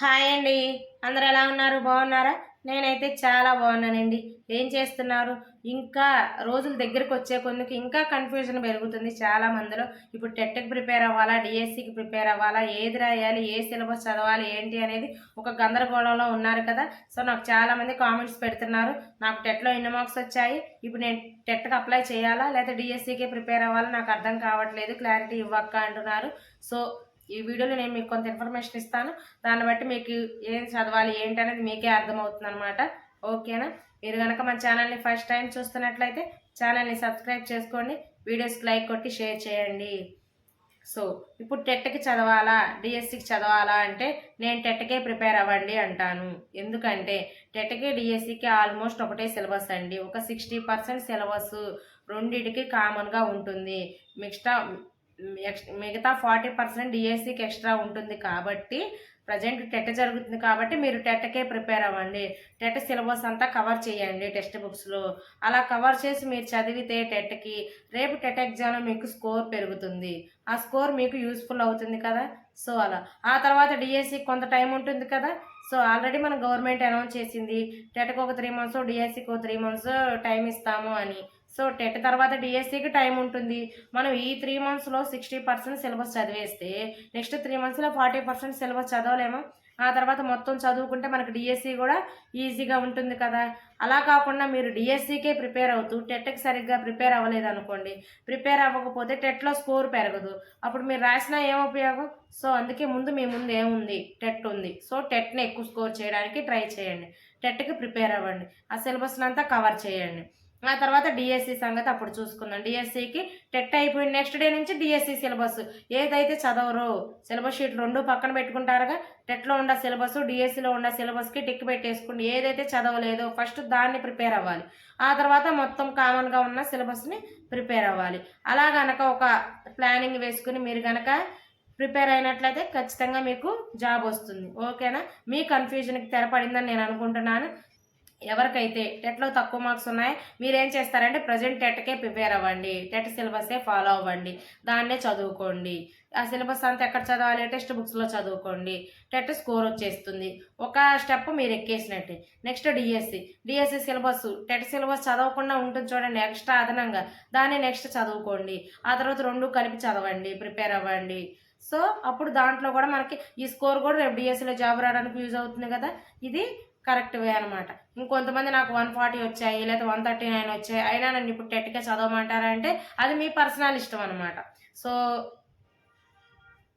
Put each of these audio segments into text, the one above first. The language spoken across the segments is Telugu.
హాయ్ అండి. అందరు ఎలా ఉన్నారు? బాగున్నారా? నేనైతే చాలా బాగున్నానండి. ఏం చేస్తున్నారు? ఇంకా రోజుల దగ్గరకు వచ్చే కొందుకు ఇంకా కన్ఫ్యూజన్ పెరుగుతుంది చాలా మందిలో. ఇప్పుడు టెట్కి ప్రిపేర్ అవ్వాలా? డిఎస్సికి ప్రిపేర్ అవ్వాలా? ఏది రాయాలి? ఏ సిలబస్ చదవాలి? ఏంటి అనేది ఒక గందరగోళంలో ఉన్నారు కదా. సో నాకు చాలామంది కామెంట్స్ పెడుతున్నారు. నాకు టెట్లో ఎన్ని మార్క్స్ వచ్చాయి. ఇప్పుడు నేను టెట్కి అప్లై చేయాలా? లేదా డిఎస్సికి ప్రిపేర్ అవ్వాలా? నాకు అర్థం కావట్లేదు. క్లారిటీ ఇవ్వక్క అంటున్నారు. సో ఈ వీడియోలో నేను మీకు కొంత ఇన్ఫర్మేషన్ ఇస్తాను. దాన్ని బట్టి మీకు ఏం చదవాలి ఏంటి అనేది మీకే అర్థమవుతుంది అనమాట ఓకేనా? మీరు కనుక మన ఛానల్ని ఫస్ట్ టైం చూస్తున్నట్లయితే ఛానల్ని సబ్స్క్రైబ్ చేసుకోండి. వీడియోస్కి లైక్ కొట్టి షేర్ చేయండి. సో ఇప్పుడు టెట్కి చదవాలా? డిఎస్సికి చదవాలా అంటే నేను టెట్కే ప్రిపేర్ అవ్వండి అంటాను. ఎందుకంటే టెట్కి డిఎస్సికి ఆల్మోస్ట్ ఒకటే సిలబస్ అండి. ఒక సిక్స్టీ పర్సెంట్ సిలబస్ రెండింటికి కామన్గా ఉంటుంది. మిక్స్టా ఎక్స్ మిగతా ఫార్టీ పర్సెంట్ డిఎస్సికి ఎక్స్ట్రా ఉంటుంది కాబట్టి ప్రజెంట్ టెట్ జరుగుతుంది కాబట్టి మీరు టెట్కే ప్రిపేర్ అవ్వండి. టెట్ సిలబస్ అంతా కవర్ చేయండి టెక్స్ట్ బుక్స్లో. అలా కవర్ చేసి మీరు చదివితే టెట్కి రేపు టెట్ ఎగ్జామ్లో మీకు స్కోర్ పెరుగుతుంది. ఆ స్కోర్ మీకు యూస్ఫుల్ అవుతుంది కదా? సో అలా. ఆ తర్వాత డిఎస్సి కొంత టైం ఉంటుంది కదా? సో ఆల్రెడీ మన గవర్నమెంట్ అనౌన్స్ చేసింది టెట్కి ఒక త్రీ మంత్స్ డిఎస్సికి ఒక త్రీ మంత్స్ టైం ఇస్తాము అని. సో టెట్ తర్వాత డిఎస్సికి టైం ఉంటుంది. మనం ఈ త్రీ మంత్స్లో సిక్స్టీ పర్సెంట్ సిలబస్ చదివేస్తే నెక్స్ట్ త్రీ మంత్స్లో ఫార్టీ పర్సెంట్ సిలబస్ చదవలేము? ఆ తర్వాత మొత్తం చదువుకుంటే మనకు డిఎస్సి కూడా ఈజీగా ఉంటుంది కదా. అలా కాకుండా మీరు డిఎస్సికే ప్రిపేర్ అవుతూ టెట్కి సరిగ్గా ప్రిపేర్ అవ్వలేదు అనుకోండి. ప్రిపేర్ అవ్వకపోతే టెట్లో స్కోర్ పెరగదు. అప్పుడు మీరు రాసినా ఏం ఉపయోగం? సో అందుకే ముందు మీ ముందు ఏముంది? టెట్ ఉంది. సో టెట్ని ఎక్కువ స్కోర్ చేయడానికి ట్రై చేయండి. టెట్కి ప్రిపేర్ అవ్వండి. ఆ సిలబస్ని అంతా కవర్ చేయండి. ఆ తర్వాత డిఎస్సి సంగతి అప్పుడు చూసుకుందాం. డిఎస్సికి టెట్ అయిపోయింది నెక్స్ట్ డే నుంచి డిఎస్సి సిలబస్. ఏదైతే చదవరో సిలబస్ షీట్ రెండు పక్కన పెట్టుకుంటారుగా టెట్లో ఉన్న సిలబస్ డిఎస్సిలో ఉన్న సిలబస్కి టిక్ పెట్టేసుకోండి. ఏదైతే చదవలేదో ఫస్ట్ దాన్ని ప్రిపేర్ అవ్వాలి. ఆ తర్వాత మొత్తం కామన్గా ఉన్న సిలబస్ని ప్రిపేర్ అవ్వాలి. అలా గనక ఒక ప్లానింగ్ వేసుకుని మీరు గనక ప్రిపేర్ అయినట్లయితే ఖచ్చితంగా మీకు జాబ్ వస్తుంది. ఓకేనా? మీ కన్ఫ్యూజన్కి తెరపడిందని నేను అనుకుంటున్నాను. ఎవరికైతే టెట్లో తక్కువ మార్క్స్ ఉన్నాయో మీరేం చేస్తారంటే ప్రజెంట్ టెట్కే ప్రిపేర్ అవ్వండి. టెట్ సిలబసే ఫాలో అవ్వండి. దాన్నే చదువుకోండి. ఆ సిలబస్ అంతా ఎక్కడ చదవాలి? టెక్స్ట్ బుక్స్లో చదువుకోండి. టెట్ స్కోర్ వచ్చేస్తుంది. ఒక స్టెప్ మీరు ఎక్కేసినట్టే. Next DSC. DSC syllabus TET syllabus చదవకుండా ఉంటుంది చూడండి. ఎక్స్ట్రా అదనంగా. దాన్ని నెక్స్ట్ చదువుకోండి. ఆ తర్వాత రెండు కలిపి చదవండి. ప్రిపేర్ అవ్వండి. సో అప్పుడు దాంట్లో కూడా మనకి ఈ స్కోర్ కూడా రేపు డిఎస్సిలో జాబ్ రావడానికి యూజ్ అవుతుంది కదా? ఇది కరెక్ట్ వే అనమాట ఇంకొంతమంది నాకు వన్ ఫార్టీ వచ్చాయి లేదా వన్ థర్టీ నైన్ వచ్చాయి. అయినా నన్ను ఇప్పుడు టెట్కే చదవమంటారంటే అది మీ పర్సనల్ ఇష్టం అనమాట సో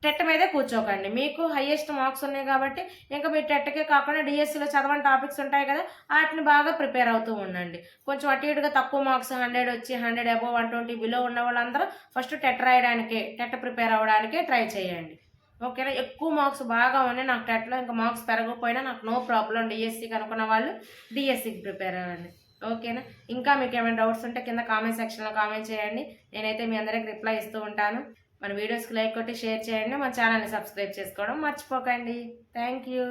టెట్ మీదే కూర్చోకండి. మీకు హయ్యెస్ట్ మార్క్స్ ఉన్నాయి కాబట్టి ఇంకా మీరు టెట్కే కాకుండా డిఎస్సిలో చదవని టాపిక్స్ ఉంటాయి కదా వాటిని బాగా ప్రిపేర్ అవుతూ ఉండండి. కొంచెం అటు ఇటుగా తక్కువ మార్క్స్ హండ్రెడ్ వచ్చి hundred above one twenty below ఉన్న వాళ్ళందరూ ఫస్ట్ టెట్ రాయడానికే టెట్ ప్రిపేర్ అవ్వడానికే ట్రై చేయండి. ఓకేనా? ఎక్కువ మార్క్స్ బాగా ఉన్నాయి. నాకు టెట్లో ఇంకా మార్క్స్ పెరగకపోయినా నాకు నో ప్రాబ్లం. డిఎస్సికి అనుకున్న వాళ్ళు డిఎస్సికి ప్రిపేర్ అవ్వండి. ఓకేనా? ఇంకా మీకు ఏమైనా డౌట్స్ ఉంటే కింద కామెంట్ సెక్షన్లో కామెంట్ చేయండి. నేనైతే మీ అందరికి రిప్లై ఇస్తూ ఉంటాను. మన వీడియోస్కి లైక్ కొట్టి షేర్ చేయండి. మన ఛానల్ని సబ్స్క్రైబ్ చేసుకోవడం మర్చిపోకండి. Thank you.